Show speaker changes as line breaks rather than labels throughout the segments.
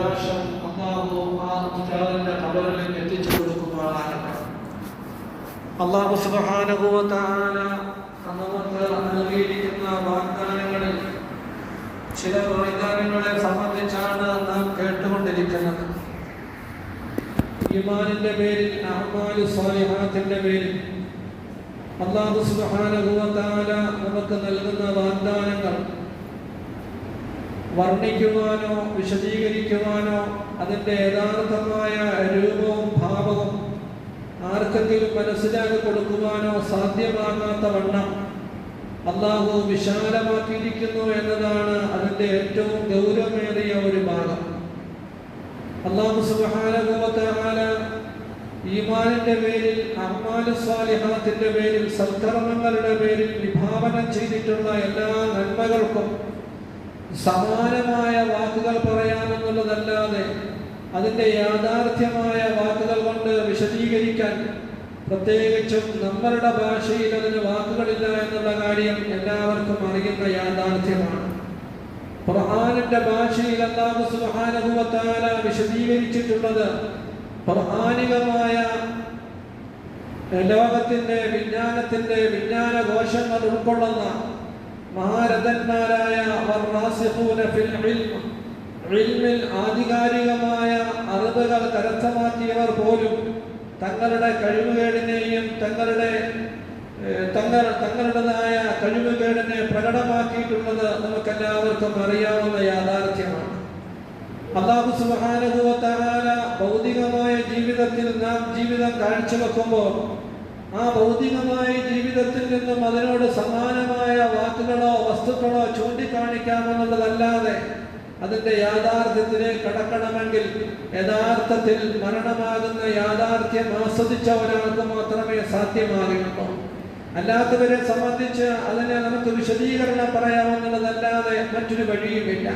പ്രകാശം അള്ളാഹു ആ ഉസ്താദിന്റെ കബറിലേക്ക് എത്തിച്ചു കൊടുക്കുമാറാകട്ടെ അള്ളാഹു സുബാനുഭവത്താല നമുക്ക് നൽകിയിരിക്കുന്ന വാഗ്ദാനങ്ങളിൽ ചില വാഗ്ദാനങ്ങളെ സംബന്ധിച്ചാണ് നാം കേട്ടുകൊണ്ടിരിക്കുന്നത്. ഈമാനിന്റെ പേരിൽ അഹ്മാലു സ്വാലിഹാത്തിന്റെ പേരിൽ അള്ളാഹു സുബാനുഭവത്താല നമുക്ക് നൽകുന്ന വാഗ്ദാനങ്ങൾ വർണിക്കുവാനോ വിശദീകരിക്കുവാനോ അതിന്റെ യഥാർത്ഥമായ രൂപവും ഭാവവും ആർക്കെങ്കിലും മനസ്സിലാക്കി കൊടുക്കുവാനോ സാധ്യമാകാത്ത വണ്ണം അള്ളാഹു വിശാലമാക്കിയിരിക്കുന്നു എന്നതാണ് അതിന്റെ ഏറ്റവും ഗൗരവമേറിയ ഒരു ഭാഗം. അള്ളാഹു സുബാനുഭവത്താല ഈമാനിന്റെ പേരിൽ അഹ്മാലു സ്വാലിഹാത്തിന്റെ പേരിൽ സൽക്കർമ്മങ്ങളുടെ പേരിൽ വിഭാവനം ചെയ്തിട്ടുള്ള എല്ലാ നന്മകൾക്കും സമാനമായ വാക്കുകൾ പറയാമെന്നുള്ളതല്ലാതെ അതിന്റെ യാഥാർത്ഥ്യമായ വാക്കുകൾ കൊണ്ട് വിശദീകരിക്കാൻ പ്രത്യേകിച്ചും നമ്മളുടെ ഭാഷയിൽ അതിന് വാക്കുകളില്ല എന്നുള്ള കാര്യം എല്ലാവർക്കും അറിയുന്ന യാഥാർത്ഥ്യമാണ്. ഖുർആാനിന്റെ ഭാഷയിൽ അല്ലാഹു തആല വിശദീകരിച്ചിട്ടുള്ളത് ഖുർആാനികമായ ലോകത്തിന്റെ വിജ്ഞാനത്തിന്റെ വിജ്ഞാന കോശങ്ങൾ ഉൾക്കൊള്ളുന്ന മഹാരഥന്മാരായ ഇൽമിൽ ആധികാരികമായ അറിവുകൾ കരസ്ഥമാക്കിയവർ പോലും തങ്ങളുടെ കഴിവുകേടിനെയും തങ്ങളുടെ തങ്ങൾ തങ്ങളുടേതായ കഴിവുകേടിനെ പ്രകടമാക്കിയിട്ടുള്ളത് നമുക്കെല്ലാവർക്കും അറിയാവുന്ന യാഥാർത്ഥ്യമാണ്. അള്ളാഹു തആല ഭൗതികമായ ജീവിതത്തിൽ നാം ജീവിതം കാഴ്ചവെക്കുമ്പോൾ ആ ഭൗതികമായ ജീവിതത്തിൽ നിന്നും അതിനോട് സമാനമായ വാക്കുകളോ വസ്തുക്കളോ ചൂണ്ടിക്കാണിക്കാമെന്നുള്ളതല്ലാതെ അതിന്റെ യാഥാർത്ഥ്യത്തിനെ കടക്കണമെങ്കിൽ യഥാർത്ഥത്തിൽ മരണമാകുന്ന യാഥാർത്ഥ്യം ആസ്വദിച്ച ഒരാൾക്ക് മാത്രമേ സാധ്യമാകുള്ളൂ. അല്ലാത്തവരെ സംബന്ധിച്ച് അതിനെ നമുക്ക് വിശദീകരണം പറയാമെന്നുള്ളതല്ലാതെ മറ്റൊരു വഴിയുമില്ല.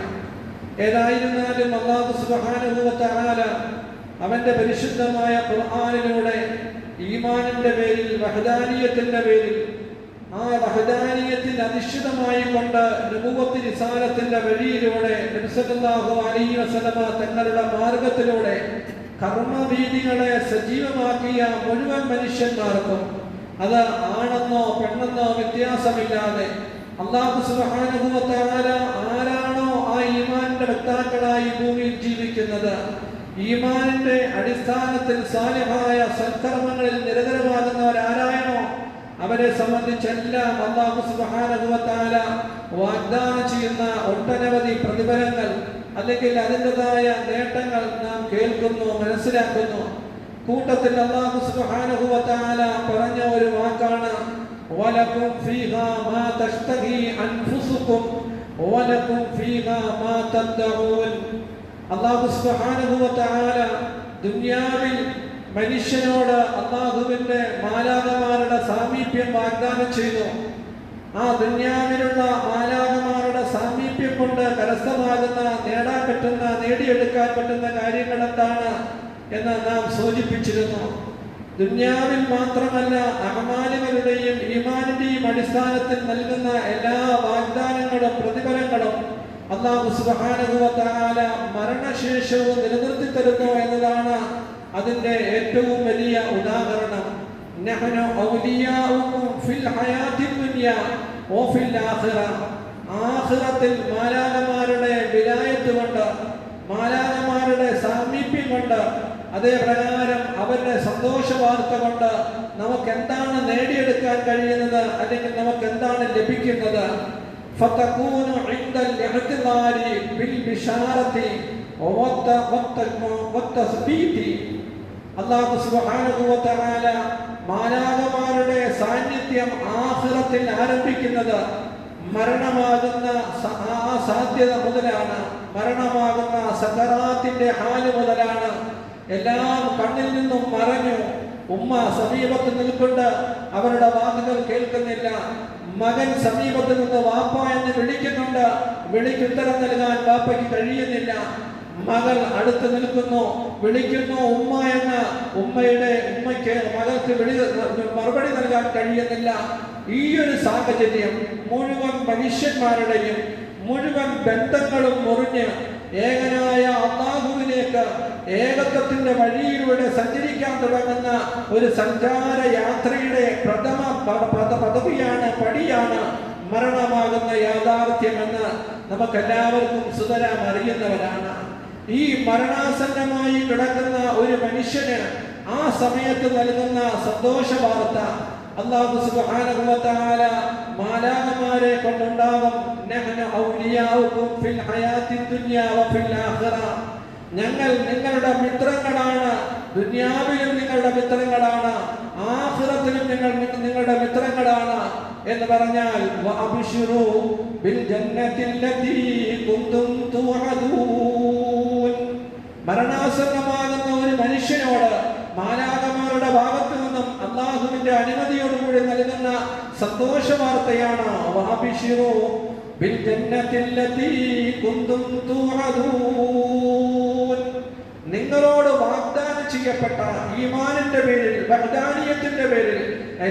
ഏതായിരുന്നാലും അള്ളാഹു തആല അവന്റെ പരിശുദ്ധമായ ഖുർആനിലൂടെ ഈമാനിന്റെ പേരിൽ റഹദാനിയത്തിന്റെ പേരിൽ ആ റഹദാനിയത്തിന് അധിഷ്ഠിതമായി കൊണ്ട് നബുവത്ത് നിസാരത്തിന്റെ വഴിയിലൂടെ നബ്സല്ലാഹു വസല്ലമ തങ്ങളുടെ മാർഗത്തിലൂടെ കർമ്മഭീതികളെ സജീവമാക്കിയ മുഴുവൻ മനുഷ്യന്മാർക്കും അത് ആണെന്നോ പെണ്ണെന്നോ വ്യത്യാസമില്ലാതെ അള്ളാഹു വ ആരാണോ ആ ഈമാനിന്റെ വ്യക്താക്കളായി ഭൂമിയിൽ ജീവിക്കുന്നത്? ഈമാനിന്റെ അടിസ്ഥാനത്തിൽ സാലിഹായ സൽക്കർമ്മങ്ങളിൽ നിരതരമാകുന്നവരാരായണോ അവരെ സംബന്ധിച്ചെല്ലാം അള്ളാഹു സുബാനുഭവത്താല വാഗ്ദാനം ചെയ്യുന്ന ഒട്ടനവധി പ്രതിഫലങ്ങൾ അല്ലെങ്കിൽ അതിന്റെതായ നേട്ടങ്ങൾ നാം കേൾക്കുന്നു മനസ്സിലാക്കുന്നു. കൂട്ടത്തിൽ അള്ളാഹു സുബാനുഭവത്താല പറഞ്ഞ ഒരു വാക്കാണ് ും അള്ളാഹു തആല ദുനിയാവിൽ മനുഷ്യനോട് അള്ളാഹുവിന്റെ മാലാകമാരുടെ സാമീപ്യം വാഗ്ദാനം ചെയ്തു. ആ ദുന്യാവിലുള്ള മാലാകമാരുടെ സാമീപ്യം കൊണ്ട് കരസ്ഥമാകുന്ന നേടാൻ പറ്റുന്ന നേടിയെടുക്കാൻ പറ്റുന്ന കാര്യങ്ങൾ എന്താണ് എന്ന് നാം സൂചിപ്പിച്ചിരുന്നു. ദുന്യാവിൽ മാത്രമല്ല അഹമാലുകളുടെയും ഈമാനിന്റെയും അടിസ്ഥാനത്തിൽ നൽകുന്ന എല്ലാ വാഗ്ദാനങ്ങളും പ്രതിഫലങ്ങളും അള്ളാഹു വ മരണശേഷവും നിലനിർത്തി തരുന്നു എന്നതാണ് അതിന്റെ ഏറ്റവും വലിയ ഉദാഹരണം. ഫിൽ ആഖിറ. ആഖിറത്തിൽ മാലാകമാരുടെ വിലായത്ത് കൊണ്ട് മാലാകമാരുടെ സാമീപ്യം കൊണ്ട് അതേ പ്രകാരം അവരുടെ സന്തോഷ വാർത്ത കൊണ്ട് നമുക്ക് എന്താണ് നേടിയെടുക്കാൻ കഴിയുന്നത് അല്ലെങ്കിൽ നമുക്ക് എന്താണ് ലഭിക്കുന്നത്? فتكون عند الاعتذار بالبشارة والت- والت- والتثبيت അള്ളാഹു സുബ്ഹാനഹു വ തആല മാലാകമാരുടെ സാന്നിധ്യം ആഖിറത്തിൽ ആരംഭിക്കുന്നത് മരണമാകുന്ന സ- ആ സാധ്യത മുതലാണ് മരണമാകുന്ന സകറാത്തിന്റെ ഹാല് മുതലാണ് എല്ലാം കണ്ണിൽ നിന്നും മറഞ്ഞു ഉമ്മ സമീപത്ത് നിൽക്കൊണ്ട് അവരുടെ വാക്കുകൾ കേൾക്കുന്നില്ല. മകൻ സമീപത്ത് നിന്ന് വാപ്പ എന്ന് വിളിക്കുന്നുണ്ട്. വിളിക്കുത്തരം നൽകാൻ വാപ്പയ്ക്ക് കഴിയുന്നില്ല. മകൾ അടുത്ത് നിൽക്കുന്നു. വിളിക്കുന്നു ഉമ്മ എന്ന്. ഉമ്മയുടെ ഉമ്മയ്ക്ക് മകൾക്ക് വിളി മറുപടി നൽകാൻ കഴിയുന്നില്ല. ഈ ഒരു സാഹചര്യം മുഴുവൻ മനുഷ്യന്മാരുടെയും മുഴുവൻ ബന്ധങ്ങളും മുറിഞ്ഞ് ഏകനായ അള്ളാഹുവിലേക്ക് ഏകത്വത്തിന്റെ വഴിയിലൂടെ സഞ്ചരിക്കാൻ തുടങ്ങുന്ന ഒരു സഞ്ചാര യാത്രയുടെ പ്രഥമ പദവിയാണ് പടിയാണ് മരണമാകുന്ന യാഥാർത്ഥ്യമെന്ന് നമുക്കെല്ലാവർക്കും സുതരാം അറിയുന്നവരാണ്. ഈ മരണാസന്നമായി കിടക്കുന്ന ഒരു മനുഷ്യന് ആ സമയത്ത് നൽകുന്ന സന്തോഷ വാർത്ത അള്ളാഹു സുബ്ഹാനഹു വ തആല മാലാകമാരെ കൊണ്ടുണ്ടാകും. നഹ്നു ഔലിയാഉകും ഫിൽ ഹയാത്തി ദുനിയ വ ഫിൽ ആഖിറ. ഞങ്ങൾ നിങ്ങളുടെ മിത്രങ്ങളാണ്. ദുനിയാവിലും നിങ്ങളുടെ മിത്രങ്ങളാണ്. ആഖിറത്തിലും നിങ്ങൾ നിങ്ങളുടെ മിത്രങ്ങളാണ് എന്ന് പറഞ്ഞാൽ മരണാസന്നമാകുന്ന ഒരു മനുഷ്യനോട് മാലാകമാരുടെ ഭാഗത്തു നിന്നും അള്ളാഹുവിന്റെ അനുമതിയോടുകൂടി നൽകുന്ന സന്തോഷ വാർത്തയാണ് നിങ്ങളോട് വാഗ്ദാനം ചെയ്യപ്പെട്ട ഈമാനിന്റെ പേരിൽ വഹദാനിയത്തിന്റെ പേരിൽ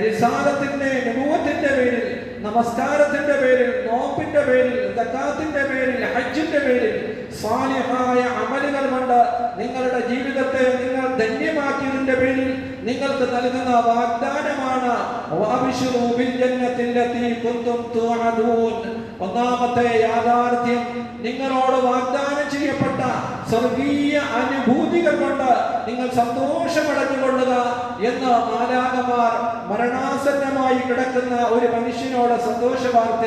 റിസാലത്തിന്റെ നബുവത്തിന്റെ പേരിൽ നമസ്കാരത്തിന്റെ പേരിൽ നോപ്പിന്റെ പേരിൽ ദത്താത്തിന്റെ പേരിൽ ഹജ്ജിന്റെ പേരിൽ സ്വാലിഹായ അമലുകൾ കൊണ്ട് നിങ്ങളുടെ ജീവിതത്തെ നിങ്ങൾ ധന്യമാക്കിയതിന്റെ പേരിൽ നിങ്ങൾക്ക് നൽകുന്ന വാഗ്ദാനമാണ്. ഒന്നാമത്തെ യാഥാർത്ഥ്യം നിങ്ങളോട് വാഗ്ദാനം ചെയ്യപ്പെട്ട സ്വർഗീയ അനുഭൂതികൾ കൊണ്ട് നിങ്ങൾ സന്തോഷമടഞ്ഞുകൊള്ളുക എന്ന് മാലാകമാർ മരണാസന്നമായി കിടക്കുന്ന ഒരു മനുഷ്യനോട് സന്തോഷ വാർത്ത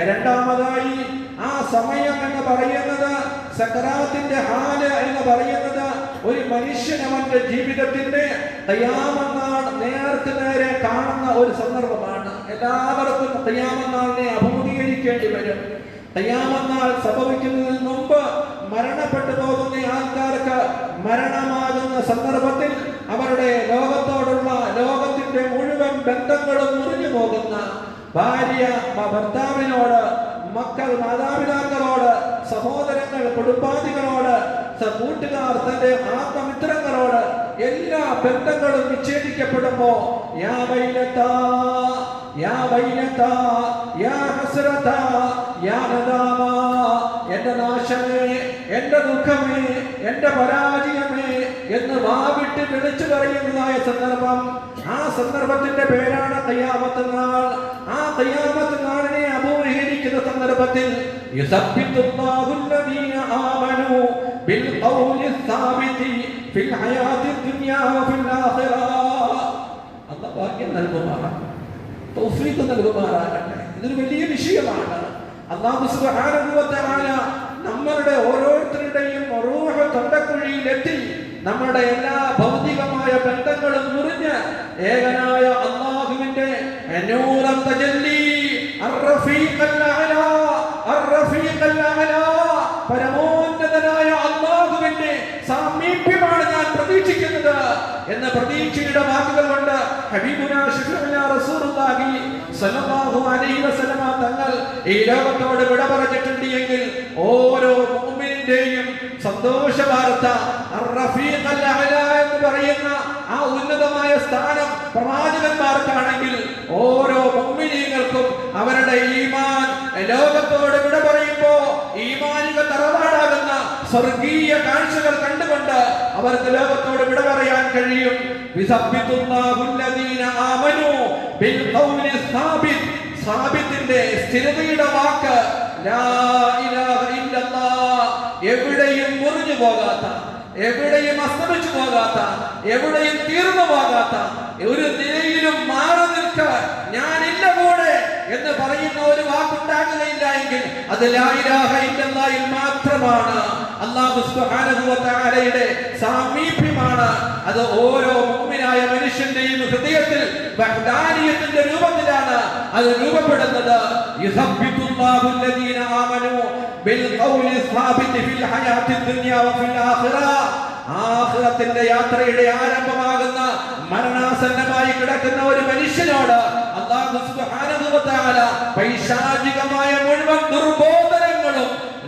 രണ്ടാമതായി ആ സമയം എന്ന് പറയുന്നത് സക്കറാത്തിന്റെ ഹാൽ എന്ന് പറയുന്നത് ഒരു മനുഷ്യൻ അവന്റെ ജീവിതത്തിന്റെ തയ്യാമെന്നാൾ നേർക്ക് നേരെ കാണുന്ന ഒരു സന്ദർഭമാണ്. എല്ലാവർക്കും തയ്യാമെന്നാളിനെ അഭിമുഖീകരിക്കേണ്ടി വരും. തയ്യാമെന്നാൾ സംഭവിക്കുന്നതിന് മുമ്പ് മരണപ്പെട്ടു പോകുന്ന ആൾക്കാർക്ക് മരണമാകുന്ന സന്ദർഭത്തിൽ അവരുടെ ലോകത്തോടുള്ള ലോകത്തിന്റെ മുഴുവൻ ബന്ധങ്ങളും മുറിഞ്ഞു പോകുന്ന ഭാര്യ ഭർത്താവിനോട് മക്കൾ മാതാപിതാക്കളോട് സഹോദരങ്ങൾ കുടുംബാദികളോട് കൂട്ടുകാർ തന്റെ ആത്മമിത്രങ്ങളോട് എല്ലാ ബന്ധങ്ങളും വിച്ഛേദിക്കപ്പെടുമ്പോ യാ വൈലത്താ യാ വൈലത്താ യാ യാ നദാമാ എന്റെ നാശമേ എന്റെ ദുഃഖമേ എന്റെ പരാജയമേ എന്ന് വാവിട്ട് വിളിച്ചു പറയുന്നതായ സന്ദർഭം ആ സന്ദർഭത്തിന്റെ പേരാണ് കയ്യാമത്തനാൾ ആ കയ്യാമത്തനാളിനെ അപൂഹീകരിക്കുന്ന സന്ദർഭത്തിൽ ഭാഗ്യം ഇതൊരു വലിയ വിഷയമാണ്. അള്ളാഹു സുബ്ഹാനഹു നമ്മളുടെ ഓരോരുത്തരുടെയും തൊണ്ടക്കുഴിയിലെത്തി നമ്മുടെ എല്ലാ ഭൗതികമായ ബന്ധങ്ങളും മുറിഞ്ഞ് ഏകനായ അള്ളാഹുവിന്റെ പരമോന്നതനായ അള്ളാഹുവിന്റെ സാമീപ്യമാണ് ഞാൻ പ്രതീക്ഷിക്കുന്നത് എന്ന പ്രതീക്ഷയുടെ വാക്കുകൾ കൊണ്ട് തങ്ങൾ ഈ ലോകത്തോട് വിട പറഞ്ഞിട്ടുണ്ട് എങ്കിൽ ഓരോ മുഅ്മിനിന്റെയും സന്തോഷ വാർത്ത എന്ന് പറയുന്ന ആ ഉന്നതമായ സ്ഥാനം പ്രവാചകന്മാർക്കാണെങ്കിൽ ഓരോ മുമ്മിനീങ്ങൾക്കും അവരുടെ ഈമാൻ ലോകത്തോട് വിട പറയുമ്പോ ഈമാനിക തറവാടാകുന്ന സ്വർഗീയ കാഴ്ചകൾ കണ്ടുകൊണ്ട് അവർക്ക് ലോകത്തോട് വിട പറയാൻ കഴിയും. സാബിത്തിന്റെ സ്ഥിരതയുടെ വാക്ക് എവിടെയും മുറിഞ്ഞു പോകാത്ത എവിടെയും അസ്തമിച്ചു പോകാത്ത എവിടെയും തീർന്നു പോകാത്ത ഒരു നിലയിലും മാറി നിൽക്കാൻ ഞാനില്ല കൂടെ എന്ന് പറയുന്ന ഒരു വാക്കുണ്ടാകുകയില്ല എങ്കിൽ അത് ലാ ഇലാഹ ഇല്ലല്ലാഹിൽ മാത്രമാണ്. സുബ്ഹാനഹു വ സാമീപ്യമാണ്. അത് ഓരോ മുഅ്മിനായ മനുഷ്യന്റെയും ഹൃദയത്തിൽ വഹ്ദാനിയത്തിന്റെ രൂപത്തിലാണ് അത് രൂപപ്പെടുന്നത്. ആഖിറത്തിന്റെ യാത്രയുടെ ആരംഭമാകുന്ന മരണാസന്നമായി കിടക്കുന്ന ഒരു മനുഷ്യനോട് അല്ലാഹു സുബ്ഹാനഹു വതആല തആല പൈശാചികമായ മുഴുവൻ ദുർബോധനങ്ങളും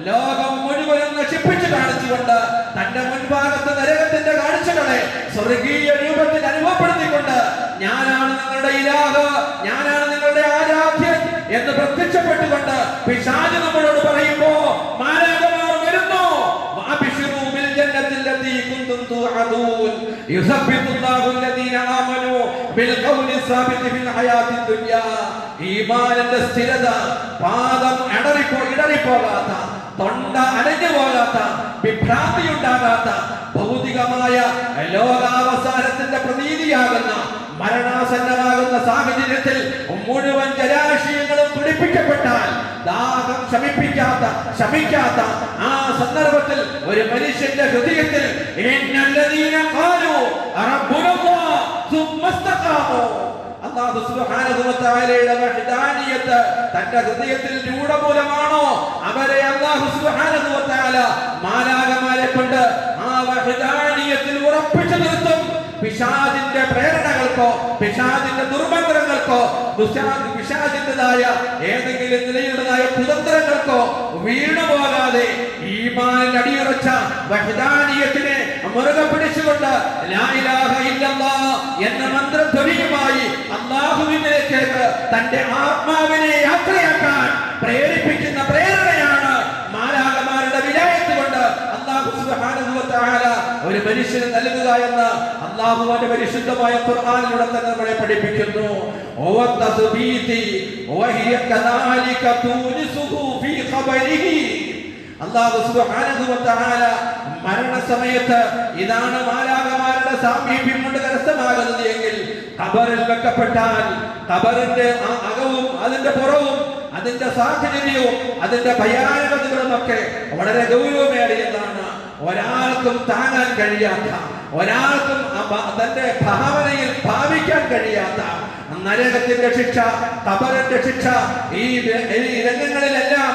ലോകം മുഴുവനും നശിപ്പിച്ചു കാണിച്ചുകൊണ്ട് തന്റെ മുൻഭാഗത്ത് നരകത്തിന്റെ കാഴ്ചകളെ സ്വർഗീയ രൂപത്തിൽ അനുഭവപ്പെടുത്തിക്കൊണ്ട് ഞാനാണ് നിങ്ങളുടെ ഇലാഹ ഞാനാണ് നിങ്ങളുടെ ആരാധ്യൻ എന്ന് പ്രത്യക്ഷപ്പെട്ടുകൊണ്ട് പിശാജ് നമ്മളോട് പറയുമ്പോ സ്ഥിരത പാദം ഇടറിപ്പോ ഇടറിപ്പോകാത്ത തൊണ്ട അടഞ്ഞു പോകാത്ത വിഭ്രാന്തി ഉണ്ടാകാത്ത ഭൗതികമായ ലോകാവസാനത്തിന്റെ പ്രതീതിയാകുന്ന മരണാസന്നമാകുന്ന സാഹചര്യത്തിൽ മുഴുവൻ ജലാശയങ്ങളും പിടിപ്പിക്കപ്പെട്ടാൽ ദാഹം ശമിപ്പിക്കാത്ത ശമിക്കാത്ത ആ സന്ദർഭത്തിൽ ഒരു മനുഷ്യന്റെ ഹൃദയത്തിൽ ഇന്നല്ലദീന ഖാലു റബ്ബുനല്ലാഹ് സുമ്മസ്തഖാമു അല്ലാഹു സുബ്ഹാനഹു വ തആലയുടെ വഹ്ദാനിയത്ത് തന്റെ ഹൃദയത്തിൽ രൂഢമൂലമാണോ? അവരെ അല്ലാഹു സുബ്ഹാനഹു വ തആല മാലാകമാരെ കൊണ്ട് ആ വഹ്ദാനിയത്തിൽ ഉറപ്പിച്ചു നിർത്തും. പിശാദിന്റെ പ്രേരണകൾക്കോ പിശാദിന്റെ ദുർമന്ത്രങ്ങൾക്കോ ദുശാ- പിശാചിന്റേതായ ഏതെങ്കിലും നിലയുടേതായ കുതന്ത്രങ്ങൾക്കോ വീണുപോകാതെ ഈമാനിൽ അടിയുറച്ച വഹദാനിയത്തിനെ മുറുകെ പിടിച്ചുകൊണ്ട് എന്ന മന്ത്രധ്വനിയുമായി അള്ളാഹുവിലേക്ക് തന്റെ ആത്മാവിനെ യാത്രയാക്കാൻ പ്രേരിപ്പിക്കുന്ന പ്രേരണയാണ് മാലാകമാരുടെ വിലായത്ത് കൊണ്ട് അള്ളാഹു സുബ്ഹാനഹു വ തആല ഒരു മനുഷ്യന് നൽകുക എന്ന് അള്ളാഹുവിന്റെ പരിശുദ്ധമായ ഖുർആനിലൂടെ തന്നെ നമ്മളെ പഠിപ്പിക്കുന്നു. അള്ളാഹു സുബ്ഹാനഹു വ തആല മരണസമയത്ത് ഇതാണ് മാലാകമാരുടെ സാമീപ്യം കൊണ്ട് കരസ്ഥമാകുന്നത് എങ്കിൽ കബറിൽ വെക്കപ്പെട്ടാൽ ഖബറിന്റെ ആ അകവും അതിന്റെ പുറവും അതിന്റെ സാഹചര്യവും അതിന്റെ ഭയാനകതകളും ഒക്കെ വളരെ ഗൗരവമേറിയതാണ്. ഒരാൾക്കും താങ്ങാൻ കഴിയാത്ത ഒരാൾക്കും തന്റെ ഭാവനയിൽ ഭാവിക്കാൻ കഴിയാത്ത നരകത്തിന്റെ ശിക്ഷ കബറിന്റെ ശിക്ഷ ഈ രംഗങ്ങളിലെല്ലാം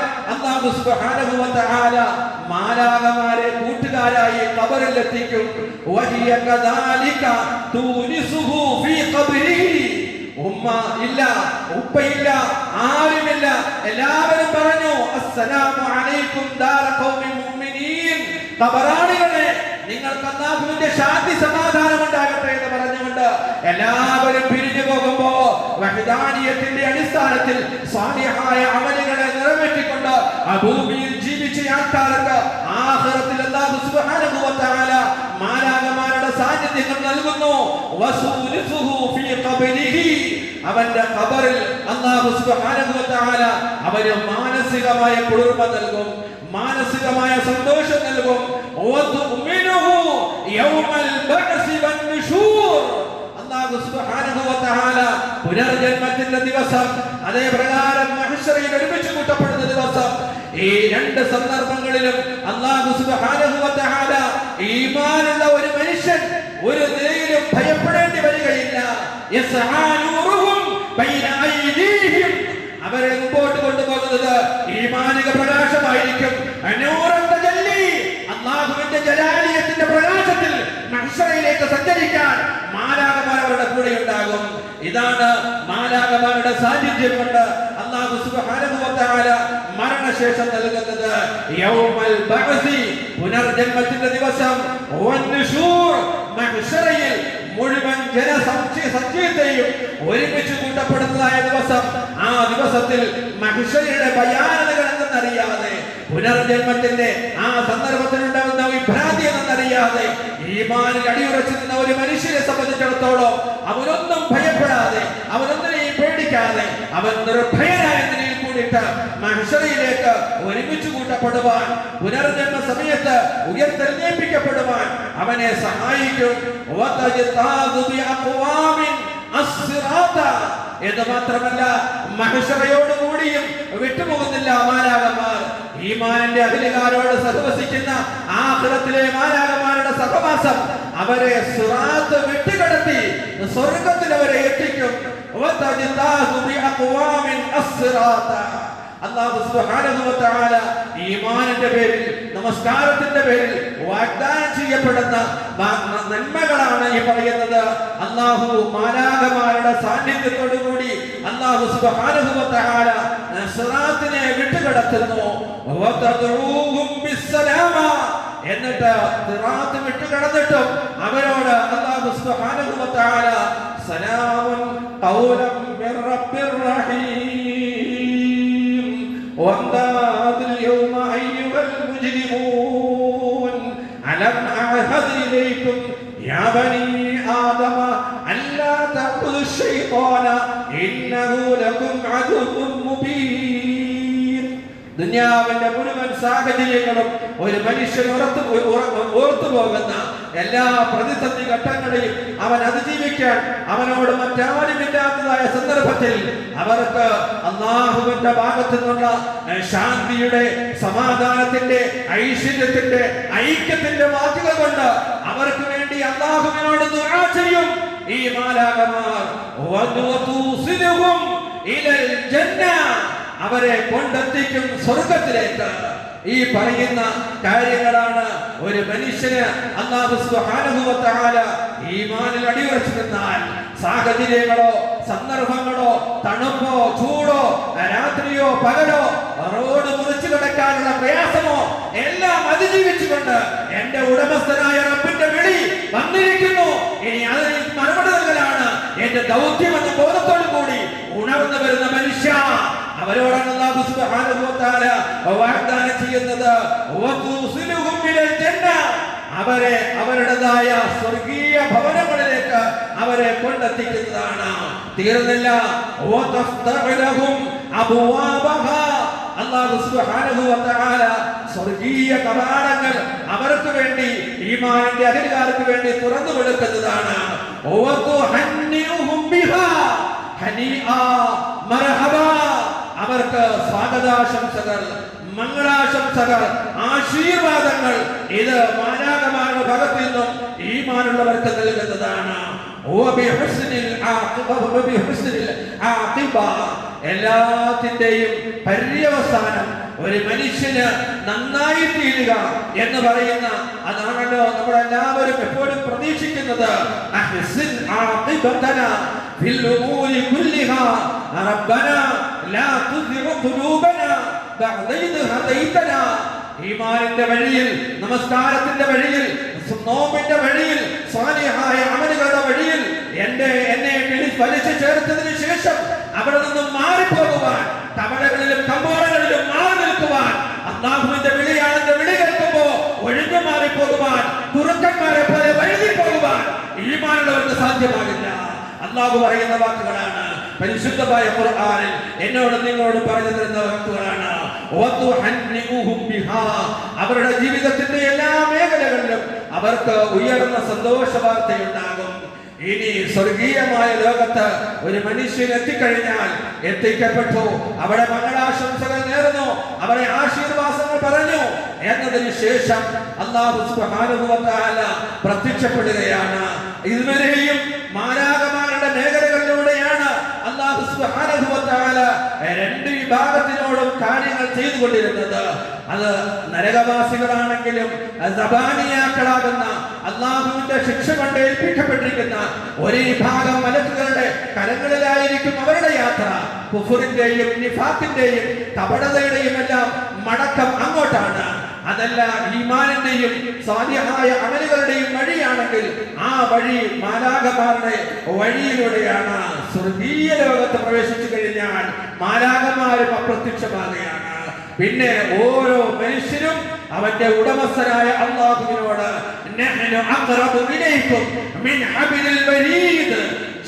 തആല മാലാകമാരെ കൂട്ടുകാരായി കബറിൽ വഹിയ ഫീ ഉമ്മ ഇല്ല ഉപ്പയില്ല ആരുമില്ല. എല്ലാവരും പറഞ്ഞു അസ്സലാമു അലൈക്കും ദാര ഖൗമിൻ മുഅ്മിനീൻ നിങ്ങൾ അല്ലാഹുവിന്റെ ശാന്തി സമാധാനം ഉണ്ടാകട്ടെ എന്ന് പറഞ്ഞുകൊണ്ട് എല്ലാവരും പിരിഞ്ഞു പോകുമ്പോ വഹദാനിയത്തിന്റെ അടിസ്ഥാനത്തിൽ സാലിഹായ അമലുകളെ നിറവേറ്റിക്കൊണ്ട് ആ ഭൂമിയിൽ ജീവിച്ച ആൾക്കാർക്ക് ആഖിറത്തിൽ അല്ലാഹു സുബ്ഹാനഹു മാലാകമാരുടെ സാന്നിധ്യങ്ങൾ നൽകുന്നു. ഫീ അവന്റെ ഖബറിൽ അല്ലാഹു സുബ്ഹാനഹു അവന് മാനസികമായ കുളിർമ നൽകും. മാനസികമായ സന്തോഷം നൽകും. പുനർജന്മത്തിന്റെ ദിവസം അതേ പ്രകാരം മഹ്ശറയിൽ ഒരുമിച്ച് കൂട്ടപ്പെടുന്ന ദിവസം ഈ രണ്ട് സന്ദർഭങ്ങളിലും വ തആല ഈമാനുള്ള ഒരു മനുഷ്യൻ ഒരു നിലയിലും ഭയപ്പെടേണ്ടി വരികയില്ല. അവരെ മുമ്പോട്ട് കൊണ്ടുപോകുന്നത് ഈ മാനിക പ്രകാശമായിരിക്കും. അള്ളാഹുവിന്റെ ജലാലിയത്തിന്റെ പ്രകാശത്തിൽ നക്ഷരയിലേക്ക് സഞ്ചരിക്കാൻ മാലാകമാർ കൂടെ ഉണ്ടാകും. ഇതാണ് മാലാകമാരുടെ സാന്നിധ്യം കൊണ്ട് അള്ളാഹു വ മരണശേഷം നൽകുന്നത്. യൗമൽ ബഅസി പുനർജന്മത്തിന്റെ ദിവസം. മഹ്ശറയിൽ മുഴുവൻ ജനസംശയ സഞ്ചയത്തെയും ഒരുമിച്ച് കൂട്ടപ്പെടുന്നതായ ദിവസം ആ ദിവസത്തിൽ മഹിഷയുടെ ഭയാനതകൾ എന്നറിയാതെ പുനർജന്മത്തിന്റെ ആ സന്ദർഭത്തിൽ ഉണ്ടാകുന്ന വിഭ്രാന്തി എന്നറിയാതെ ഈമാനിൽ അടിയുറച്ചു നിന്ന ഒരു മനുഷ്യനെ സംബന്ധിച്ചിടത്തോളം അവനൊന്നും ഭയപ്പെടാതെ അവനൊന്നിനെയും പേടിക്കാതെ അവൻ നിർഭയനായ നിലയിൽ കൂടിയിട്ട് ഒരുമിച്ച് കൂട്ടപ്പെടുവാൻ പുനർജന്മ സമയത്ത് ഉയർത്തെഴുന്നേൽപ്പിക്കപ്പെടുവാൻ അവനെ സഹായിക്കും. എന്ന് മാത്രമല്ല മഹിഷറയോടുകൂടിയും വിട്ടുപോകുന്നില്ല മാലാകന്മാർ ഈമാനിന്റെ അഖിലുകാരോട് സഹവസിക്കുന്ന ആഖിറത്തിലെ മാലാകന്മാരുടെ സഹവാസം അവരെ സുറാത്ത് വിട്ടുകടത്തി സ്വർഗത്തിൽ അവരെ എത്തിക്കും. ഈമാനിന്റെ പേരിൽ നമസ്കാരത്തിന്റെ പേരിൽ വാഗ്ദാനം ചെയ്യപ്പെടുന്ന നന്മകളാണ് ഈ പറയുന്നത്. അല്ലാഹു മാലാകമാരുടെ സാന്നിധ്യത്തോടുകൂടി കൂടി അല്ലാഹു സുബ്ഹാനഹു വ തആല സിറാത്തിനെ വിട്ടുകിടത്തുന്നു എന്നിട്ട് വിട്ടുകിടന്നിട്ടും അവരോട് അള്ളാഹു സുബ്ഹാനഹു വ തആല സലാമുൻ ഖൗലം മിർ റബ്ബിർ റഹീം وامتاز اليوم أيها المجرمون ألم أعهد أحد إليكم يا بني آدم ألا تعبدوا الشيطان إنه لكم عدو مبين ദുനിയാവിന്റെ മുഴുവൻ സാഹചര്യങ്ങളും ഒരു മനുഷ്യൻ ഉറത്തു ഓർത്തു പോകുന്ന എല്ലാ പ്രതിസന്ധി ഘട്ടങ്ങളെയും അവൻ അതിജീവിക്കാൻ അവനോട് മറ്റാരുമില്ലാത്തതായ സന്ദർഭത്തിൽ അവർക്ക് അള്ളാഹുവിന്റെ ഭാഗത്തു നിന്നുള്ള ശാന്തിയുടെ സമാധാനത്തിന്റെ ഐശ്വര്യത്തിന്റെ ഐക്യത്തിന്റെ വാക്കുകൾ കൊണ്ട് അവർക്ക് വേണ്ടി അള്ളാഹുവിനോട് ചെയ്യും. ഈ മാലാകമാർ ഇലൽ അവരെ കൊണ്ടെത്തിക്കും സ്വർഗത്തിലേക്ക് ഈ പറയുന്ന കാര്യങ്ങളാണ് ഒരു മനുഷ്യന് അള്ളാഹു അടിയുറച്ചു നിന്നാൽ സാഹചര്യങ്ങളോ സന്ദർഭങ്ങളോ തണുപ്പോ ചൂടോ രാത്രിയോ പകലോ റോഡ് മുറിച്ചു കിടക്കാനുള്ള പ്രയാസമോ എല്ലാം അതിജീവിച്ചുകൊണ്ട് എന്റെ ഉടമസ്ഥനായ റബ്ബിന്റെ വിളി വന്നിരിക്കുന്നു. ഇനി അതിന് മറുപടി നൽകലാണ് എന്റെ ദൗത്യം എന്ന ബോധത്തോടു കൂടി ഉണർന്നു വരുന്ന മനുഷ്യ അവരോടാണ് അല്ലാഹു സുബ്ഹാനഹു വ തആല വാഗ്ദാനം ചെയ്യുന്നത് വഖൂസിലുഹും മിനൽ ജന്ന അവരെ അവരുടേതായ സ്വർഗീയ ഭവനങ്ങളിലേക്ക് അവരെ കൊണ്ടെത്തിക്കുന്നതാണ്. തീർന്നില്ല. അല്ലാഹു സുബ്ഹാനഹു വ തആല സ്വർഗീയ കവാടങ്ങൾ അവർക്ക് വേണ്ടി ഈമാനിന്റെ അധികാർക്ക് വേണ്ടി തുറന്നു കൊടുക്കുന്നതാണ്. ഹനീആ മർഹബാ. അവർക്ക് സ്വാഗതാശംസകൾ മംഗളാശംസകൾ ആശീർവാദങ്ങൾ. ഇത് മാനാകമാരുടെ ഭാഗത്തു നിന്നും ഈ മാനുള്ളവർക്ക് നൽകുന്നതാണ് എല്ലാത്തിന്റെയും പര്യവസാനം ഒരു മനുഷ്യന് നന്നായി തീരുക എന്ന് പറയുന്ന അതാണല്ലോ നമ്മളെല്ലാവരും എപ്പോഴും പ്രതീക്ഷിക്കുന്നത്. അഹ്സിൻ ലാ തുസിഗ് ഖുലൂബന ബഅദ ഇദ് ഹദൈതന. ഈമാനിന്റെ വഴിയിൽ നമസ്കാരത്തിന്റെ വഴിയിൽ നോമ്പിന്റെ വഴിയിൽ സ്വാലിഹായ അമലുകളുടെ വഴിയിൽ എന്റെ എന്നെ വിളി വലിച്ചു ചേർത്തതിന് ശേഷം അവിടെ നിന്നും മാറിപ്പോകുവാൻ തവളകളിലും കമ്പോളങ്ങളിലും മാറി നിൽക്കുവാൻ അള്ളാഹുവിന്റെ വിളിയാണെന്റെ വിളി കേൾക്കുമ്പോ ഒഴിഞ്ഞു മാറിപ്പോകുവാൻ തുറക്കന്മാരെ പോലെ വഴുതി പോകുവാൻ ഈമാനുള്ളവർക്ക് സാധ്യമാകില്ല. അള്ളാഹു പറയുന്ന വാക്കുകളാണ്. പരിശുദ്ധമായ ഖുർആനിൽ എന്നോട് നിങ്ങളോട് പറഞ്ഞു തരുന്ന വാക്കുകളാണ്. അവരുടെ ജീവിതത്തിന്റെ എല്ലാ മേഖലകളിലും അവർക്ക് ഉയർന്ന സന്തോഷ വാർത്തയുണ്ടാകും ഇനി സ്വർഗീയമായ ലോകത്ത് ഒരു മനുഷ്യൻ എത്തിക്കഴിഞ്ഞാൽ എത്തിക്കപ്പെട്ടു. അവിടെ മംഗളാശംസകൾ നേർന്നു. അവരെ ആശീർവാസങ്ങൾ പറഞ്ഞു എന്നതിന് ശേഷം അള്ളാഹു പ്രത്യക്ഷപ്പെടുകയാണ്. ഇതുവരെയും മാരാകമാരുടെ മേഖലകളിലൂടെയാണ് അള്ളാഹു രണ്ട് വിഭാഗത്തിനോടും കാര്യങ്ങൾ ചെയ്തുകൊണ്ടിരുന്നത്. അത് നരകവാസികളാണെങ്കിലും സബാനിയാക്കളാകുന്ന അള്ളാഹുവിന്റെ ശിക്ഷ കൊണ്ട് ഏൽപ്പിക്കപ്പെട്ടിരിക്കുന്ന ഒരു വിഭാഗം മലക്കുകളുടെ കരങ്ങളിലായിരിക്കും അവരുടെ യാത്ര. കുഫുറിന്റെയും നിഫാത്തിന്റെയും കപടതയുടെയും എല്ലാം മടക്കം അങ്ങോട്ടാണ്. അതല്ല ഈമാനിന്റെയും സാധ്യമായ അമലുകളുടെയും വഴിയാണെങ്കിൽ ആ വഴി മാലാകമാരുടെ വഴിയിലൂടെയാണ് സ്വർഗീയ ലോകത്ത് പ്രവേശിച്ചു കഴിഞ്ഞാൽ മാലാകമാരും അപ്രത്യക്ഷമാകുകയാണ്. പിന്നെ ഓരോ മനുഷ്യരും അവന്റെ ഉടമസ്ഥനായ അള്ളാഹുവിനോട്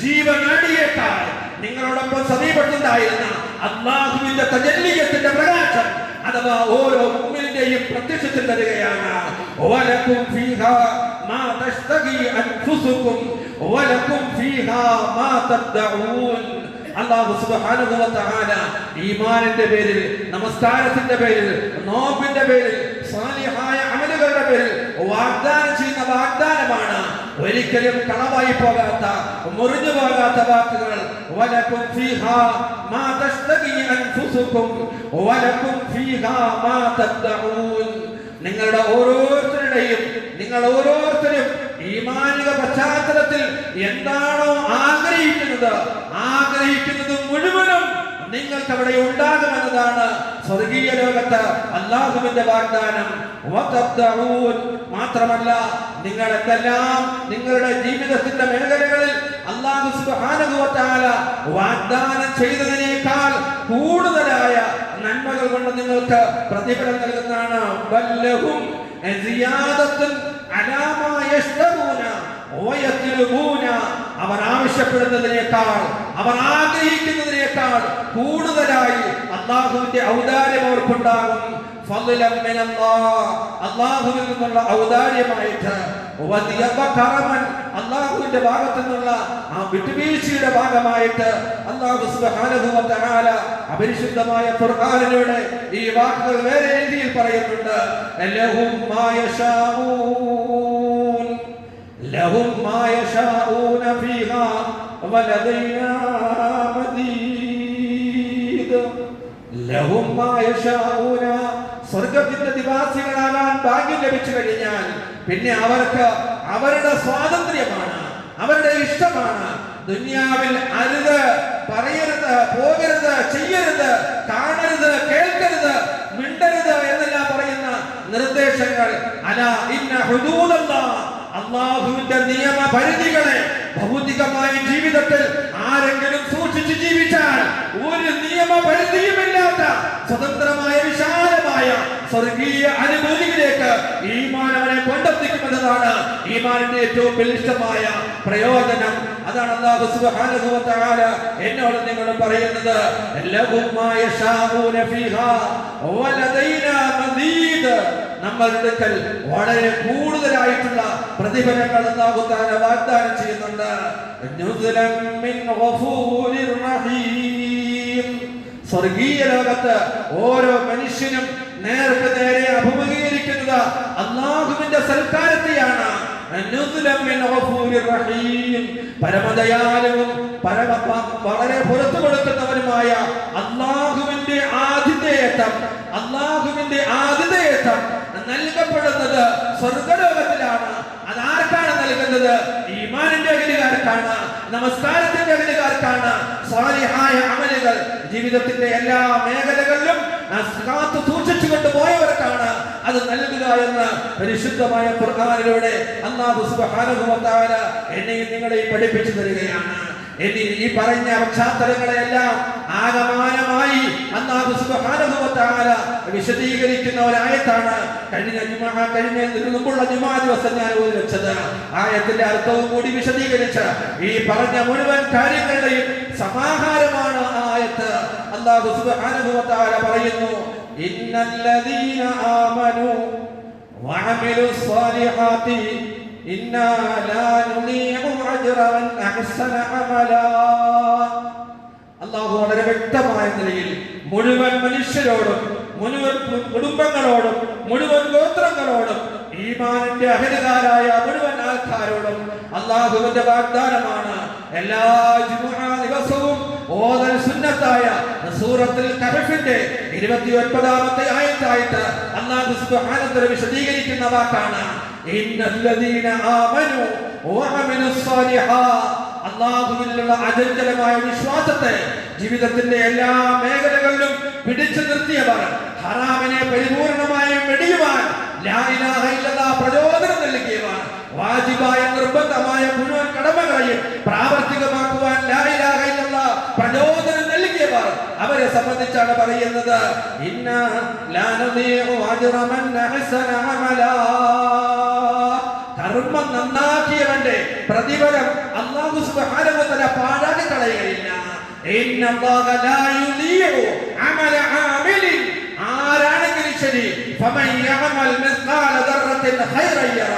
ജീവനടിയേക്കാൾ നിങ്ങളോടൊപ്പം സമീപത്തുണ്ടായിരുന്ന അള്ളാഹുവിന്റെ തജല്ലിയത്തിന്റെ പ്രകാശം അഥവാ ഓരോ മുമ്മിന്റെയും പ്രത്യക്ഷത്തിൽ തരികയാണ് വലക്കും ഫീഹാ മാ തസ്തഗി അൻഫുസുക്കും വലക്കും ഫീഹാ മാ തദ്ദഊൻ. വ തആല ഈമാനിന്റെ പേരിൽ നമസ്കാരത്തിന്റെ പേരിൽ നോമ്പിന്റെ പേരിൽ സാലിഹായ അമലുകളുടെ പേരിൽ വാഗ്ദാനം ചെയ്യുന്ന വാഗ്ദാനമാണ് ഒരിക്കലും കളവായി പോകാത്ത മുറിഞ്ഞു പോകാത്ത വാക്കുകൾ. വലക്കും ഫീഹാ മാ വലക്കും ഫീഹാ മാ നിങ്ങളുടെ ഓരോരുത്തരുടെയും നിങ്ങൾ ഓരോരുത്തരും ഈമാനിക പശ്ചാത്തലത്തിൽ എന്താണോ ആഗ്രഹിക്കുന്നത് ആഗ്രഹിക്കുന്നത് മുഴുവനും നിങ്ങൾക്ക് അവിടെ ഉണ്ടാകുമെന്നതാണ് സ്വർഗീയ ലോകത്ത് അള്ളാഹുവിന്റെ വാഗ്ദാനം. മാത്രമല്ല നിങ്ങൾ എന്തെല്ലാം നിങ്ങളുടെ ജീവിതത്തിന്റെ മേഖലകളിൽ അള്ളാഹു തആല വാഗ്ദാനം ചെയ്തതിനേക്കാൾ കൂടുതലായ നന്മകൾ കൊണ്ട് നിങ്ങൾക്ക് പ്രതിഫലം നൽകുന്നതാണ് അവർ ആവശ്യപ്പെടുന്നതിനേക്കാൾ അവർ ആഗ്രഹിക്കുന്നതിനേക്കാൾ കൂടുതലായി അള്ളാഹുവിന്റെ ഔദാര്യം അവർക്കുണ്ടാകും. അള്ളാഹുവിൽ നിന്നുള്ള ഔദാര്യമായിട്ട് അള്ളാഹുവിന്റെ ഭാഗത്തു നിന്നുള്ള ആ വിട്ടുവീഴ്ചയുടെ ഭാഗമായിട്ട് അള്ളാഹു അപരിശുദ്ധമായ ഖുർആനിലൂടെ ഈ വാക്കുകൾ വേറെ രീതിയിൽ പറയുന്നുണ്ട്. ലഹും ലഹും സ്വർഗത്തിന്റെ നിവാസികളാകാൻ ഭാഗ്യം ലഭിച്ചു കഴിഞ്ഞാൽ പിന്നെ അവർക്ക് അവരുടെ സ്വാതന്ത്ര്യമാണ് അവരുടെ ഇഷ്ടമാണ്. ദുനിയാവിൽ അരുത് പറയരുത് പോകരുത് ചെയ്യരുത് കാണരുത് കേൾക്കരുത് മിണ്ടരുത് എന്നെല്ലാം പറയുന്ന നിർദ്ദേശങ്ങൾ. അല ഇന്ന ഹുദൂദല്ലാ അള്ളാഹുവിന്റെ നിയമ പരിധികളെ ഭൗതികമായ ജീവിതത്തിൽ ആരെങ്കിലും സൂക്ഷിച്ച് ജീവിച്ചാൽ ഒരു നിയമ പരിധിയുമില്ലാത്ത സ്വതന്ത്രമായ വിശാലമായ സ്വർഗീയ അനുഭൂതിയിലേക്ക് ഈമാൻ അവനെ കൊണ്ടെത്തിക്കുമെന്നതാണ് ഈമാനിന്റെ ഏറ്റവും ബലിഷ്ടമായ പ്രയോജനം. അതാണ് അല്ലാഹു സുബ്ഹാനഹു വ എന്നോട് നിങ്ങൾ പറയുന്നത് ലഹും മാ വലദൈനാ മദീദ് നമ്മളുടെ വളരെ കൂടുതലായിട്ടുള്ള പ്രതിഫലങ്ങൾ തആല വാഗ്ദാനം ചെയ്യുന്നുണ്ട്. സ്വർഗീയ ലോകത്ത് ഓരോ മനുഷ്യനും നേർക്ക് നേരെ അഭിമുഖീകരിക്കുന്നത് അള്ളാഹുവിന്റെ സൽക്കാരത്തെയാണ്. പരമദയാലുവും പരമ വളരെ പുറത്തു കൊടുക്കുന്നവനുമായ അള്ളാഹുവിന്റെ ആതിഥേയത്വം അള്ളാഹുവിന്റെ ആതിഥേയത്വം നൽകപ്പെടുന്നത് സ്വർഗലോകത്തിലാണ്. അതാർക്കാണ് നൽകുന്നത്? ഈമാനിന്റെ അകലുകാർക്കാണ് നമസ്കാരത്തിന്റെ അകലുകാർക്കാണ് സ്വാലിഹായ അമലുകൾ ജീവിതത്തിന്റെ എല്ലാ മേഖലകളിലും കാത്തു സൂക്ഷിച്ചു കൊണ്ടുപോയവർക്കാണ് അത് നൽകുക എന്ന് പരിശുദ്ധമായ പ്രധാനിലൂടെ അല്ലാഹു സുബ്ഹാനഹു വ തആല എന്നെയും നിങ്ങളെയും പഠിപ്പിച്ചു തരികയാണ്. ഇനി ഈ പറഞ്ഞ പശ്ചാത്തലങ്ങളെല്ലാം ആകമാനമായി അല്ലാഹു സുബ്ഹാനഹു വ തആല വിശദീകരിക്കുന്ന ഒരായത്താണ് കഴിഞ്ഞ ജുമഅ കഴിഞ്ഞ ഇതിനു മുമ്പുള്ള ജുമഅ ദിവസം ഞാൻ ഓതി വെച്ചത് ആയത്തിന്റെ അർത്ഥവും കൂടി വിശദീകരിച്ച് ഈ പറഞ്ഞ മുഴുവൻ കാര്യങ്ങളുടെയും സമാഹാരമാണ് ആ ആയത്ത് അല്ലാഹു സുബ്ഹാനഹു വ തആല പറയുന്നു ഇന്നല്ലദീന ആമനു وعملوا الصالحات إنا لا نضيع أجر من أحسن عملا അള്ളാഹു വളരെ വ്യക്തമായ നിലയിൽ മുഴുവൻ മനുഷ്യരോടും മുഴുവൻ കുടുംബങ്ങളോടും മുഴുവൻ ഗോത്രങ്ങളോടും ഈമാനിന്റെ അഹരികാരായ മുഴുവൻ ആൾക്കാരോടും അള്ളാഹുവിന്റെ വാഗ്ദാനമാണ്. എല്ലാ ദിവസവും ഓതൽ സുന്നത്തായ സൂറത്തിൽ കഹഫിന്റെ ഇരുപത്തി ഒൻപതാമത്തെ ആയത്തായിട്ട് അള്ളാഹു സുബ്ഹാനഹു വിശദീകരിക്കുന്ന വാക്കാണ്. ഇന്നല്ലദീന ആമനു വഅമിലുസ് സ്വാലിഹാത്ത് അള്ളാഹുവിലുള്ള അചഞ്ചലമായ വിശ്വാസത്തെ ജീവിതത്തിന്റെ എല്ലാ മേഖലകളിലും പിടിച്ചു നിർത്തിയവർ ഹറാമിനെ പരിപൂർണമായും വെടിയുവാൻ പ്രചോദനം നൽകിയവർ വാജിബായ നിർബന്ധമായ മുഴുവൻ കടമകളെയും പ്രാവർത്തികമാക്കുവാൻ പ്രചോദനം നൽകിയവർ. അവരെ സംബന്ധിച്ചാണ് പറയുന്നത് ഇന്ന കർമ്മം നന്നാക്കിയവന്റെ പ്രതിഫലം അള്ളാഹു സുബ്ഹാനഹു വ തആല പാഴാക്കി കളയുകയില്ല. ഇന്ന അല്ലാഹ ലാ യുദീഉ അമല ആമിലിൻ ആരാണെങ്കിലും ശരി ഫമൻ യഅമൽ മിസ്ഖാല ദർറത്തിൻ ഖൈറൻ യറ.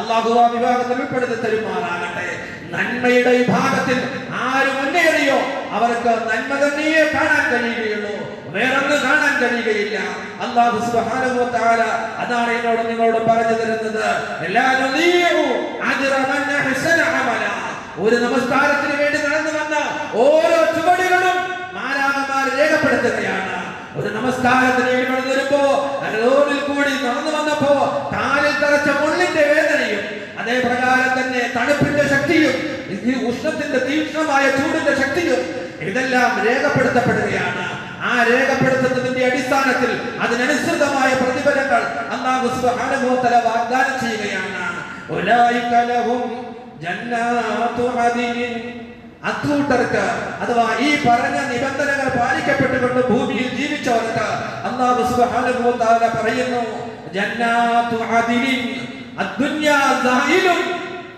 അല്ലാഹു ആ വിഭാഗത്തിൽ ഉൾപ്പെടുത്തി തരുമാറാകട്ടെ. നന്മയുടെ വിഭാഗത്തിൽ ആര് മുന്നേറിയോ അവർക്ക് നന്മ തന്നെയേ കാണാൻ കഴിയുകയുള്ളൂ. വേറൊന്നും കാണാൻ കഴിയുകയില്ല. അള്ളാഹു സുബ്ഹാനഹു തആല അതാണ് എന്നോട് നിങ്ങളോട് പറഞ്ഞു തരുന്നത്. അമല. ഒരു നമസ്കാരത്തിന് വേണ്ടി നടന്നു വന്ന ഓരോ ചുവടുകളും മാലാകമാർ രേഖപ്പെടുത്തുകയാണ്. ഒരു നമസ്കാരത്തിന് വേണ്ടി നടന്നു വരുമ്പോ റോഡിൽ കൂടി നടന്നു വന്നപ്പോ കാലിൽ തറച്ച മുള്ളിന്റെ വേദനയും അതേ പ്രകാരം തന്നെ തണുപ്പിന്റെ ശക്തിയും ഉഷ്ണത്തിന്റെ തീക്ഷ്ണമായ ചൂടിന്റെ ശക്തിയും ഇതെല്ലാം രേഖപ്പെടുത്തപ്പെടുകയാണ്. ആ രേഖപ്പെടുത്തുന്നതിന്റെ അടിസ്ഥാനത്തിൽ അതിനനുസൃതമായ പ്രതിഫലങ്ങൾ അല്ലാഹു സുബ്ഹാനഹു വാഗ്ദാനം ചെയ്യുകയാണ്. ഉലൈക ലഹും അഥവാ ഈ പറഞ്ഞ നിബന്ധനകൾ പാലിക്കപ്പെട്ടുകൊണ്ട് ഭൂമിയിൽ ജീവിച്ചവർക്ക് അല്ലാഹു സുബ്ഹാനഹു പറയുന്നു ജന്നാതു അദിനിൻ അദ്ദുന്യാ ദാഹിലും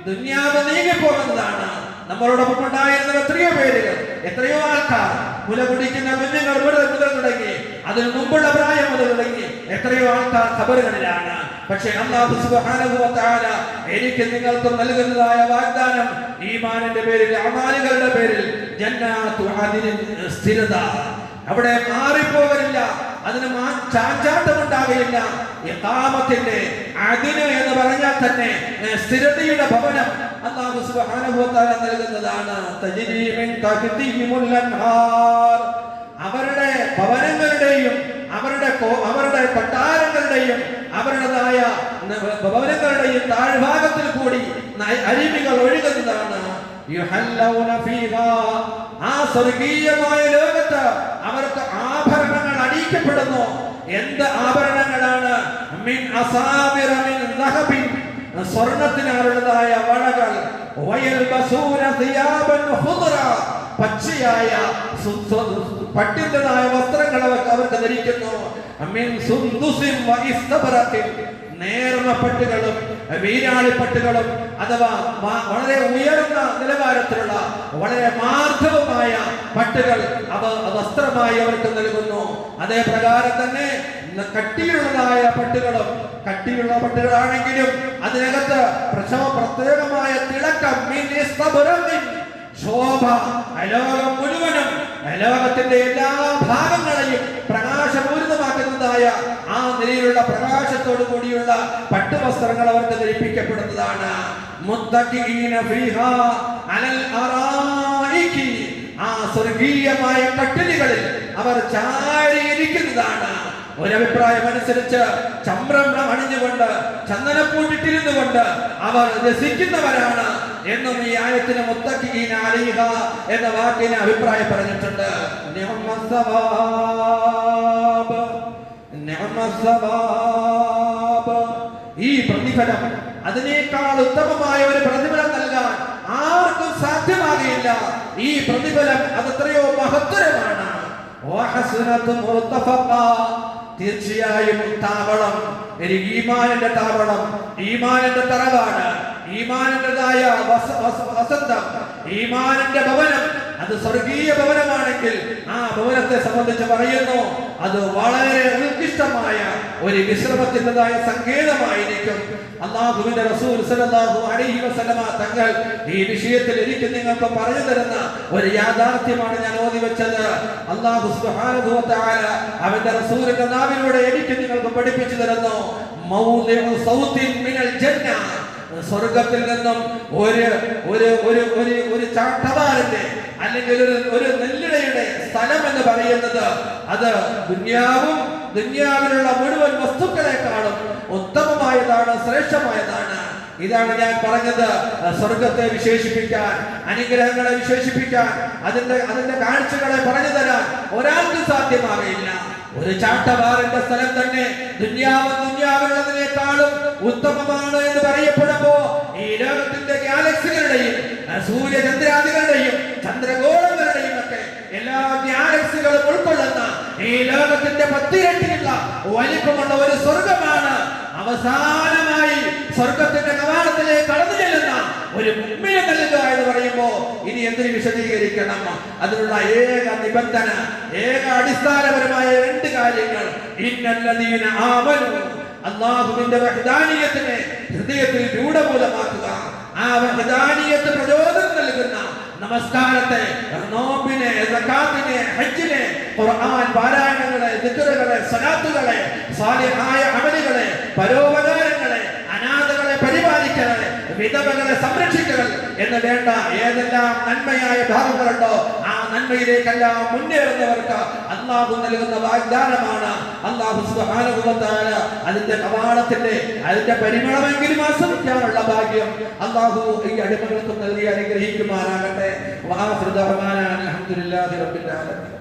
ദുന്യാവ് നീങ്ങിപ്പോകുന്നതാണ്. നമ്മളോടൊപ്പം ഉണ്ടായിരുന്ന എത്രയോ പേരുകൾ എത്രയോ ആൾക്കാർ മുല കുടിക്കുന്ന കുഞ്ഞുങ്ങൾ മുതൽ മുതൽ തുടങ്ങി അതിന് മുമ്പുള്ള പ്രായം മുതൽ തുടങ്ങി എത്രയോ ആൾക്കാർ ഖബറുകളിലാണ്. പക്ഷേ അല്ലാഹു സുബ്ഹാനഹു വ തആല എനിക്ക് നിങ്ങൾക്ക് നൽകുന്നതായ വാഗ്ദാനം ഈമാനിന്റെ പേരിൽ അമാലുകളുടെ പേരിൽ ജന്നാത്തു അദിനിൻ സ്ഥിരത. അവിടെ മാറിപ്പോകലില്ല അതിന് മാ- ചാഞ്ചാട്ടമുണ്ടാകയില്ല ഇഖാമത്തിന്റെ അതിന് എന്ന് പറഞ്ഞാൽ തന്നെ സ്ഥിരതയുടെ ഭവനം വ തആല നൽകുന്നതാണ്. അവരുടെ ഭവനങ്ങളുടെയും അവരുടെ അവരുടെ കൊട്ടാരങ്ങളുടെയും അവരുടേതായ ഭവനങ്ങളുടെയും താഴ്ഭാഗത്തിൽ കൂടി അരുവികൾ ഒഴുകുന്നതാണ്. ആ സ്വർഗീയമായ ലോകത്ത് അവർക്ക് ആഭരണങ്ങൾ അണിയിക്കപ്പെടുന്നു എന്ത് ആഭരണങ്ങളാണ്? മിൻ അസാബിറ മിൻ ദഹബിൻ സ്വർണത്തിനാലുള്ളതായ വളകൾ. പച്ചയായ പട്ടിന്റെതായ വസ്ത്രങ്ങൾ അവർക്ക് ധരിക്കുന്നു. നേർന്ന പട്ടുകളും വീരാളിപ്പട്ടുകളും അഥവാ വളരെ ഉയർന്ന നിലവാരത്തിലുള്ള വളരെ മാർദ്ദവമായ പട്ടുകൾ അവ വസ്ത്രമായി അവർക്ക് നൽകുന്നു. അതേ പ്രകാരം തന്നെ കട്ടിയുള്ളതായ പട്ടുകളും കട്ടിയുള്ള പട്ടുകളാണെങ്കിലും അതിനകത്ത് പ്രസവ പ്രത്യേകമായ തിളക്കം ശോഭ അലോകം മുഴുവനും അലോകത്തിന്റെ എല്ലാ ഭാഗങ്ങളെയും പ്രകാശപൂരിതമാക്കുന്നതായ ആ നിലയിലുള്ള പ്രകാശത്തോടു കൂടിയുള്ള പട്ടുവസ്ത്രങ്ങൾ അവർക്ക് ധരിപ്പിക്കപ്പെടുന്നതാണ്. ആ സ്വർഗീയമായ കട്ടിലുകളിൽ അവർ ചാരിയിരിക്കുന്നതാണ് ഒരഭിപ്രായം അനുസരിച്ച് ചമ്രം അണിഞ്ഞുകൊണ്ട് ചന്ദനപ്പൂട്ടിട്ടിരുന്നു കൊണ്ട് അവർ രസിക്കുന്നവരാണ് എന്നും ഈ ആയത്തിന് അലൈഹ എന്ന വാക്കിന് അഭിപ്രായം പറഞ്ഞിട്ടുണ്ട്. ഈ പ്രതിഫലം അതിനേക്കാൾ ഉത്തമമായ ഒരു പ്രതിഫലം നൽകാൻ ആർക്കും സാധ്യമാകില്ല ഈ പ്രതിഫലം അത് എത്രയോ മഹത്തരമാണ്. തീർച്ചയായും താവളം ഒരു ഈമാനിന്റെ താവളം ഈമാന്റെ തറവാണ് ഈമാനിന്റെതായ വസ- വസ- വസന്തം ഈമാനിന്റെ ഭവനം അത് സ്വർഗീയ ഭവനമാണെങ്കിൽ ആ ഭവനത്തെ സംബന്ധിച്ച് പറയുന്നു അത് വളരെ ഉത്കൃഷ്ടമായ ഒരു വിശ്രമത്തിന്റെതായ സങ്കേതമായിരിക്കും. അള്ളാഹുവിന്റെ റസൂൽ സല്ലല്ലാഹു അലൈഹി വസല്ലമ തങ്ങൾ ഈ വിഷയത്തിൽ എനിക്ക് നിങ്ങൾക്ക് പറഞ്ഞു തരുന്ന ഒരു യാഥാർത്ഥ്യമാണ് ഞാൻ ഓതി വെച്ചത്. അള്ളാഹു സുബ്ഹാനഹു വ അവന്റെ റസൂലിന്റെ നാവിലൂടെ എനിക്ക് നിങ്ങൾക്ക് പഠിപ്പിച്ചു തരുന്നു. മൗദിഉ സൗത്തിൻ മിനൽ ജന്ന സ്വർഗത്തിൽ നിന്നും ഒരു ഒരു ഒരു ഒരു ഒരു ചാട്ടവാരത്തെ അല്ലെങ്കിൽ ഒരു ഒരു നെല്ലിടയുടെ സ്ഥലം എന്ന് പറയുന്നത് അത് ദുന്യാവും ദുന്യാവിലുള്ള മുഴുവൻ വസ്തുക്കളെക്കാളും ഉത്തമമായതാണ് ശ്രേഷ്ഠമായതാണ്. ഇതാണ് ഞാൻ പറഞ്ഞത്. സ്വർഗത്തെ വിശേഷിപ്പിക്കാൻ അനുഗ്രഹങ്ങളെ വിശേഷിപ്പിക്കാൻ അതിന്റെ അതിന്റെ കാഴ്ചകളെ പറഞ്ഞു തരാൻ ഒരാൾക്ക് സാധ്യമാകയില്ല. ഒരു ചാട്ടവാറിന്റെ സ്ഥലം തന്നെ ദുന്യാവും ദുന്യാവുള്ളതിനേക്കാളും ഉത്തമമാണ് എന്ന് പറയപ്പെടുമ്പോ ഈ ലോകത്തിന്റെ ഗാലക്സികളുടെയും സൂര്യചന്ദ്രാദികളുടെയും ചന്ദ്രഗോളങ്ങളുടെയും ഒക്കെ എല്ലാ ഗാലക്സികളും ഉൾക്കൊള്ളുന്ന ഈ ലോകത്തിന്റെ പത്തിരട്ടിയുള്ള വലിപ്പമുള്ള ഒരു സ്വർഗമാണ് അവസാനമായി സ്വർഗത്തിന്റെ കവാടത്തിലേക്ക് കടന്നു ചെല്ലുന്ന ഒരു പറയുമ്പോ ഇനി എന്തിന് വിശദീകരിക്കണം? അതിനുള്ള ഏക നിബന്ധന ഏക അടിസ്ഥാനപരമായ രണ്ട് കാര്യങ്ങൾ. ഇന്നല്ലദീന ആമനു അള്ളാഹുവിന്റെ വഹദാനിയത്തിനെ ഹൃദയത്തിൽ രൂഢമൂലമാക്കുക ആ വഹദാനിയത്ത് പ്രചോദനം നൽകുന്ന നമസ്കാരത്തെ നോമ്പിനെ സകാത്തിനെ ഹജ്ജിനെ ഖുർആൻ പാരായണങ്ങളെ ദിക്റുകളെ സലാത്തുകളെ സാലിഹായ അമലുകളെ പരോപകാരങ്ങളെ വിധവകളെ സംരക്ഷിക്കൽ എന്ന് വേണ്ട ഏതെല്ലാം നന്മയായ ഭാഗങ്ങളുണ്ടോ ആ നന്മയിലേക്കെല്ലാം മുന്നേറുന്നവർക്ക് അള്ളാഹു നൽകുന്ന വാഗ്ദാനമാണ്. അള്ളാഹു തആല അതിന്റെ കവാടത്തിന്റെ അതിന്റെ പരിമളമെങ്കിലും ആസ്വദിക്കാനുള്ള ഭാഗ്യം അള്ളാഹു ഈ അടിമകൾക്ക് നൽകി അനുഗ്രഹിക്കുമാറാകട്ടെ. റബ്ബിൽ ആലമീൻ.